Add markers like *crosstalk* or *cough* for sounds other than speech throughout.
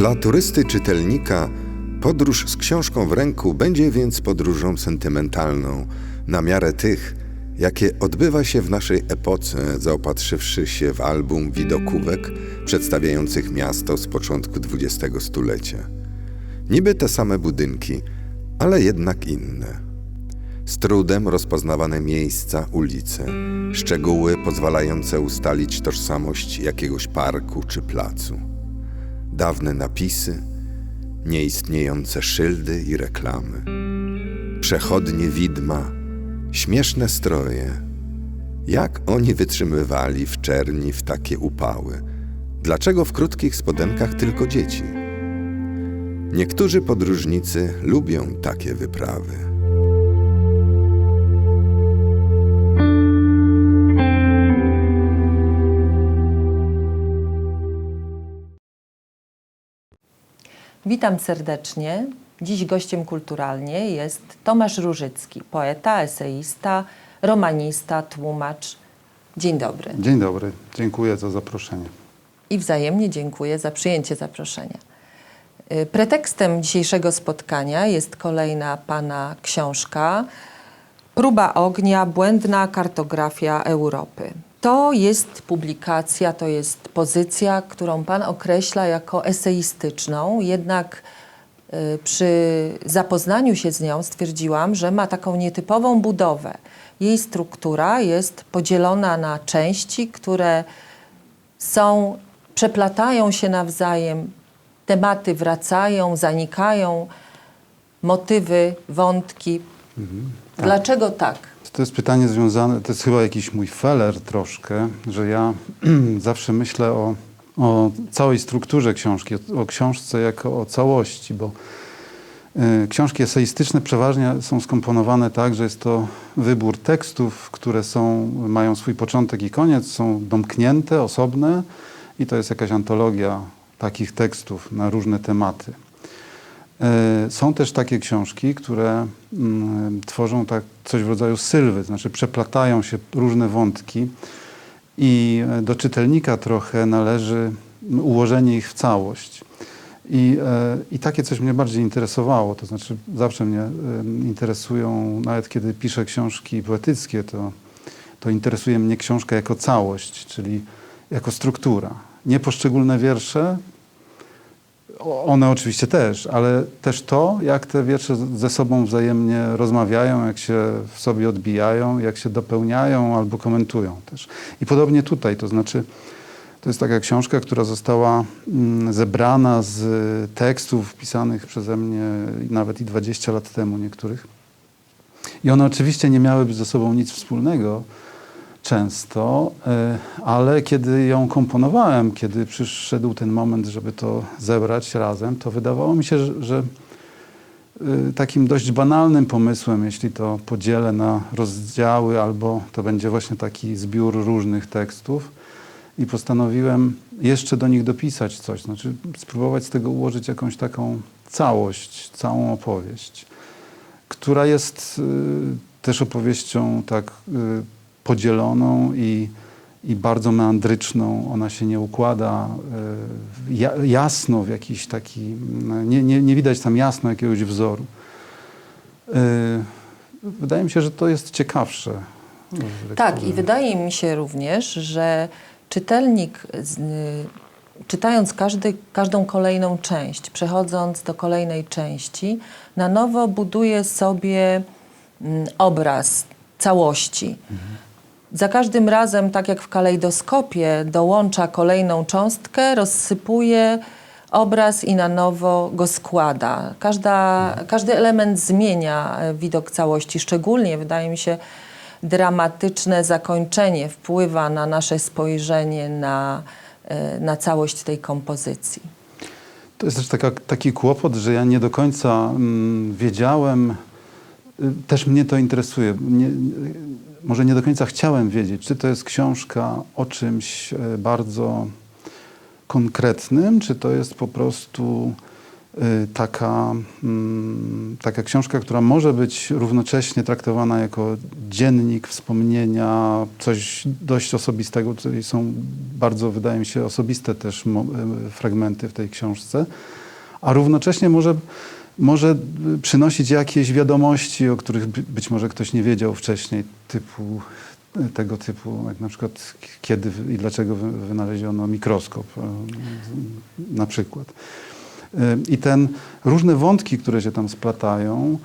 Dla turysty czytelnika podróż z książką w ręku będzie więc podróżą sentymentalną, na miarę tych, jakie odbywa się w naszej epoce, zaopatrzywszy się w album widokówek przedstawiających miasto z początku XX stulecia. Niby te same budynki, ale jednak inne. Z trudem rozpoznawane miejsca, ulice, szczegóły pozwalające ustalić tożsamość jakiegoś parku czy placu. Dawne napisy, nieistniejące szyldy i reklamy. Przechodnie widma, śmieszne stroje. Jak oni wytrzymywali w czerni w takie upały? Dlaczego w krótkich spodenkach tylko dzieci? Niektórzy podróżnicy lubią takie wyprawy. Witam serdecznie. Dziś gościem kulturalnie jest Tomasz Różycki, poeta, eseista, romanista, tłumacz. Dzień dobry. Dzień dobry, dziękuję za zaproszenie. I wzajemnie dziękuję za przyjęcie zaproszenia. Y, Pretekstem dzisiejszego spotkania jest kolejna pana książka Próba ognia, błędna kartografia Europy. To jest publikacja, to jest pozycja, którą pan określa jako eseistyczną, jednak y, przy zapoznaniu się z nią stwierdziłam, że ma taką nietypową budowę. Jej struktura jest podzielona na części, które są, przeplatają się nawzajem, tematy wracają, zanikają, motywy, wątki. Dlaczego tak? To jest pytanie związane, to jest chyba jakiś mój feler troszkę, że ja *clears throat* zawsze myślę o, o całej strukturze książki, o, o książce jako o całości, bo y, książki eseistyczne przeważnie są skomponowane tak, że jest to wybór tekstów, które są, mają swój początek i koniec, są domknięte, osobne i to jest jakaś antologia takich tekstów na różne tematy. E, Są też takie książki, które mm, tworzą tak coś w rodzaju sylwy, to znaczy przeplatają się różne wątki i e, do czytelnika trochę należy ułożenie ich w całość. I, e, I takie coś mnie bardziej interesowało, to znaczy zawsze mnie interesują, nawet kiedy piszę książki poetyckie, to, to interesuje mnie książka jako całość, czyli jako struktura. Nie poszczególne wiersze, one oczywiście też, ale też to, jak te wiersze ze sobą wzajemnie rozmawiają, jak się w sobie odbijają, jak się dopełniają albo komentują też. I podobnie tutaj, to znaczy to jest taka książka, która została mm, zebrana z tekstów pisanych przeze mnie nawet i 20 lat temu niektórych. I one oczywiście nie miałyby ze sobą nic wspólnego często, y, ale kiedy ją komponowałem, kiedy przyszedł ten moment, żeby to zebrać razem, to wydawało mi się, że, y, takim dość banalnym pomysłem, jeśli to podzielę na rozdziały, albo to będzie właśnie taki zbiór różnych tekstów, i postanowiłem jeszcze do nich dopisać coś, znaczy spróbować z tego ułożyć jakąś taką całość, całą opowieść, która jest y, też opowieścią tak podzieloną i, i bardzo meandryczną. Ona się nie układa ja, jasno w jakiś taki, mm, nie, nie, nie widać tam jasno jakiegoś wzoru. Y, wydaje mi się, że to jest ciekawsze. Tak, i wydaje mi się również, że czytelnik, y, czytając każdy, każdą kolejną część, przechodząc do kolejnej części, na nowo buduje sobie mm, obraz całości. Za każdym razem, tak jak w kalejdoskopie, dołącza kolejną cząstkę, rozsypuje obraz i na nowo go składa. Każda, każdy element zmienia e, widok całości. Szczególnie, wydaje mi się, dramatyczne zakończenie wpływa na nasze spojrzenie na, e, na całość tej kompozycji. To jest też taka, taki kłopot, że ja nie do końca mm, wiedziałem, y, też mnie to interesuje. Nie, może nie do końca chciałem wiedzieć, czy to jest książka o czymś e, bardzo konkretnym, czy to jest po prostu y, taka, mm, taka książka, która może być równocześnie traktowana jako dziennik, wspomnienia, coś dość osobistego. Tutaj są bardzo, wydaje mi się, osobiste też y, fragmenty w tej książce, a równocześnie może, może przynosić jakieś wiadomości, o których by, być może ktoś nie wiedział wcześniej, typu y, tego typu, jak na przykład kiedy i dlaczego wy- wynaleziono mikroskop y, na przykład. Y, I ten różne wątki, które się tam splatają,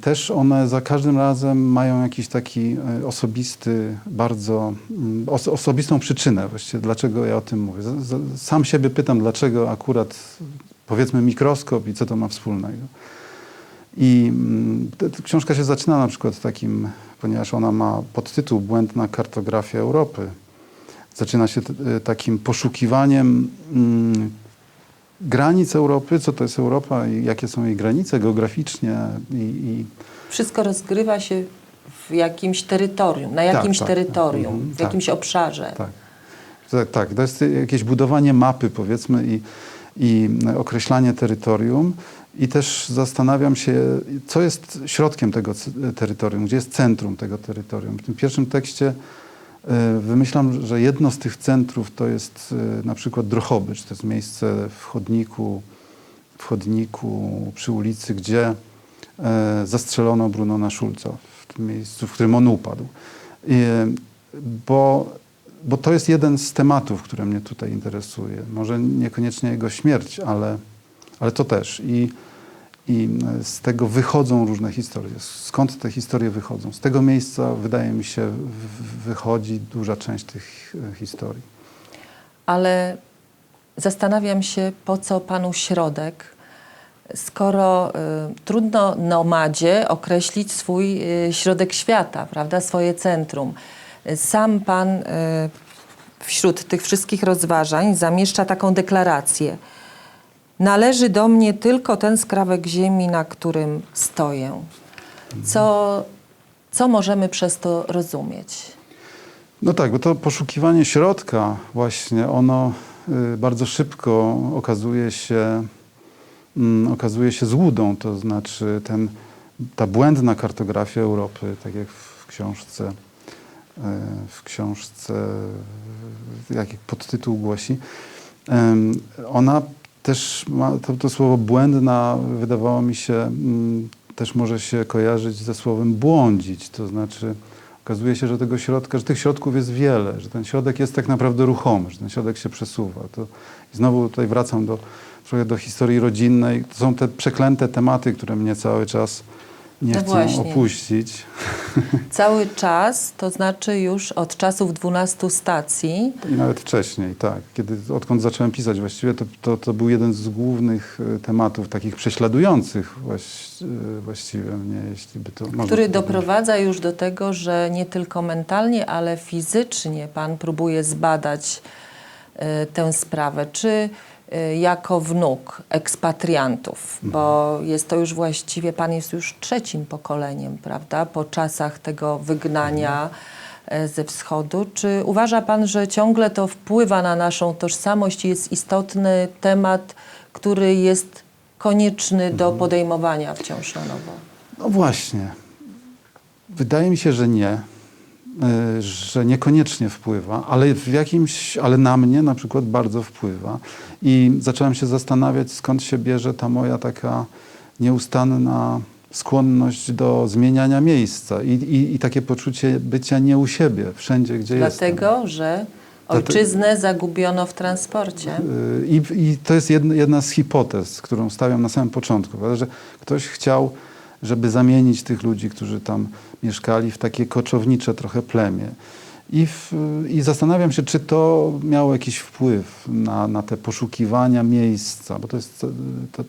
też one za każdym razem mają jakiś taki osobisty, bardzo mm, os osobistą przyczynę właściwie, dlaczego ja o tym mówię. Sam siebie pytam, dlaczego akurat powiedzmy mikroskop i co to ma wspólnego. I mm, ta ta książka się zaczyna na przykład takim, ponieważ ona ma podtytuł Błędna kartografia Europy. Zaczyna się y, takim poszukiwaniem mm, granic Europy, co to jest Europa i jakie są jej granice geograficznie i, i Wszystko rozgrywa się w jakimś terytorium, na jakimś tak, terytorium, mhm, w tak. jakimś obszarze. Tak. Tak, tak. To jest jakieś budowanie mapy, powiedzmy, i, i określanie terytorium. I też zastanawiam się, co jest środkiem tego terytorium, gdzie jest centrum tego terytorium. W tym pierwszym tekście e, wymyślam, że jedno z tych centrów to jest e, na przykład Drohobycz. To jest miejsce w chodniku, w chodniku przy ulicy, gdzie e, zastrzelono Brunona Schulza, w tym miejscu, w którym on upadł. Bo, bo to jest jeden z tematów, które mnie tutaj interesuje. Może niekoniecznie jego śmierć, ale, ale to też. I, I z tego wychodzą różne historie. Skąd te historie wychodzą? Z tego miejsca, wydaje mi się, wychodzi duża część tych e, historii. Ale zastanawiam się, po co panu środek, skoro y, trudno nomadzie określić swój y, środek świata, prawda, swoje centrum. Sam pan y, wśród tych wszystkich rozważań zamieszcza taką deklarację. Należy do mnie tylko ten skrawek ziemi, na którym stoję. Co, co możemy przez to rozumieć? No tak, bo to poszukiwanie środka właśnie, ono y, bardzo szybko okazuje się, mm, okazuje się złudą, to znaczy ten, ta błędna kartografia Europy, tak jak w książce, w książce, y, jak podtytuł głosi, ona też ma, to, to słowo błędna wydawało mi się, mm, też może się kojarzyć ze słowem błądzić, to znaczy okazuje się, że tego środka, że tych środków jest wiele, że ten środek jest tak naprawdę ruchomy, że ten środek się przesuwa. To, znowu tutaj wracam do, do historii rodzinnej. To są te przeklęte tematy, które mnie cały czas nie No chcą właśnie. opuścić. *laughs* Cały czas, to znaczy już od czasów 12 stacji, I nawet wcześniej, tak. Kiedy, odkąd zacząłem pisać właściwie, to, to, to był jeden z głównych e, tematów, takich prześladujących e, właściwie mnie, jeśli by to który doprowadza już do tego, że nie tylko mentalnie, ale fizycznie pan próbuje zbadać e, tę sprawę. Czy jako wnuk ekspatriantów, bo jest to już właściwie, pan jest już trzecim pokoleniem, prawda, po czasach tego wygnania e, ze wschodu. Czy uważa pan, że ciągle to wpływa na naszą tożsamość i jest istotny temat, który jest konieczny do podejmowania wciąż na nowo? No właśnie. Wydaje mi się, że nie, y, że niekoniecznie wpływa, ale w jakimś, ale na mnie na przykład bardzo wpływa. I zacząłem się zastanawiać, skąd się bierze ta moja taka nieustanna skłonność do zmieniania miejsca i, i, i takie poczucie bycia nie u siebie, wszędzie, gdzie jestem. Dlatego, że ojczyznę zagubiono w transporcie. Y, I, I to jest jedna, jedna z hipotez, którą stawiam na samym początku, że ktoś chciał, żeby zamienić tych ludzi, którzy tam mieszkali, w takie koczownicze trochę plemię. I, w, I zastanawiam się, czy to miało jakiś wpływ na, na te poszukiwania miejsca, bo to jest. To,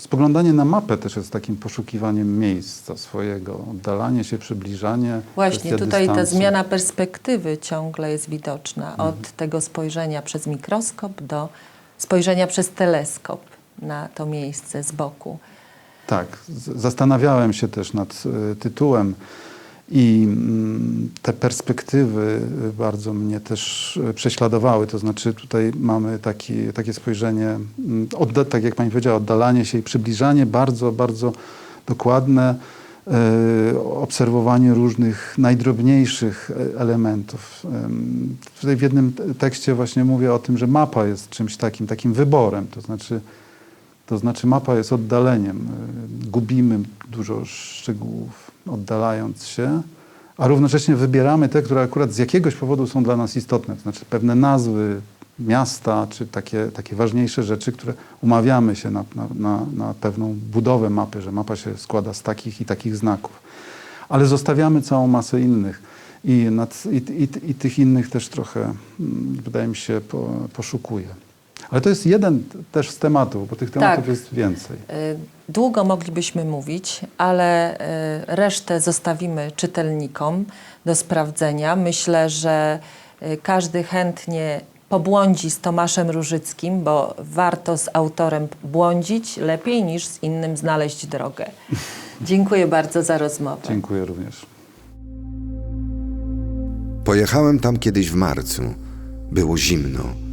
spoglądanie na mapę też jest takim poszukiwaniem miejsca swojego, oddalanie się, przybliżanie. Właśnie tutaj ta dystansu. zmiana perspektywy ciągle jest widoczna. Mhm. Od tego spojrzenia przez mikroskop do spojrzenia przez teleskop na to miejsce z boku. Tak, zastanawiałem się też nad y, tytułem I mm, te perspektywy bardzo mnie też y, prześladowały. To znaczy, tutaj mamy taki, takie spojrzenie, mm, odda, tak jak pani powiedziała, oddalanie się i przybliżanie, bardzo, bardzo dokładne y, obserwowanie różnych najdrobniejszych e, elementów. Tutaj w jednym te- tekście właśnie mówię o tym, że mapa jest czymś takim, takim wyborem. To znaczy, to znaczy mapa jest oddaleniem. Y, Gubimy dużo szczegółów, oddalając się, a równocześnie wybieramy te, które akurat z jakiegoś powodu są dla nas istotne. To znaczy pewne nazwy miasta, czy takie, takie ważniejsze rzeczy, które umawiamy się na, na, na, pewną budowę mapy, że mapa się składa z takich i takich znaków. Ale zostawiamy całą masę innych. I, nad, i, i, i tych innych też trochę, mm, wydaje mi się, po, poszukuję. Ale to jest jeden też z tematów, bo tych tematów Tak. jest więcej. Y, Długo moglibyśmy mówić, ale y, resztę zostawimy czytelnikom do sprawdzenia. Myślę, że y, każdy chętnie pobłądzi z Tomaszem Różyckim, bo warto z autorem błądzić lepiej niż z innym znaleźć drogę. *laughs* Dziękuję bardzo za rozmowę. Dziękuję również. Pojechałem tam kiedyś w marcu. Było zimno.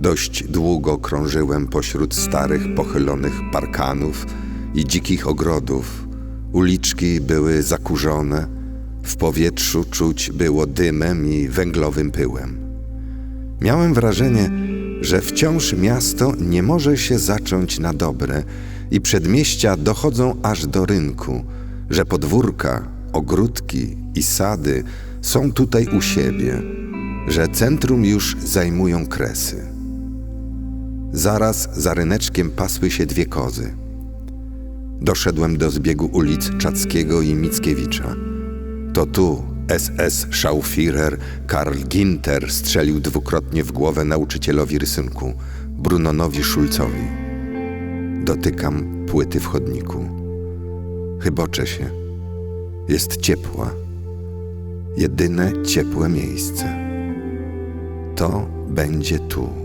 Dość długo krążyłem pośród starych, pochylonych parkanów i dzikich ogrodów. Uliczki były zakurzone. W powietrzu czuć było dymem i węglowym pyłem. Miałem wrażenie, że wciąż miasto nie może się zacząć na dobre i przedmieścia dochodzą aż do rynku, że podwórka, ogródki i sady są tutaj u siebie, że centrum już zajmują kresy. Zaraz za ryneczkiem pasły się dwie kozy. Doszedłem do zbiegu ulic Czackiego i Mickiewicza. To tu SS Schauführer Karl Ginter strzelił dwukrotnie w głowę nauczycielowi rysunku, Brunonowi Szulcowi. Dotykam płyty w chodniku. Chyboczę się. Jest ciepła. Jedyne ciepłe miejsce. To będzie tu.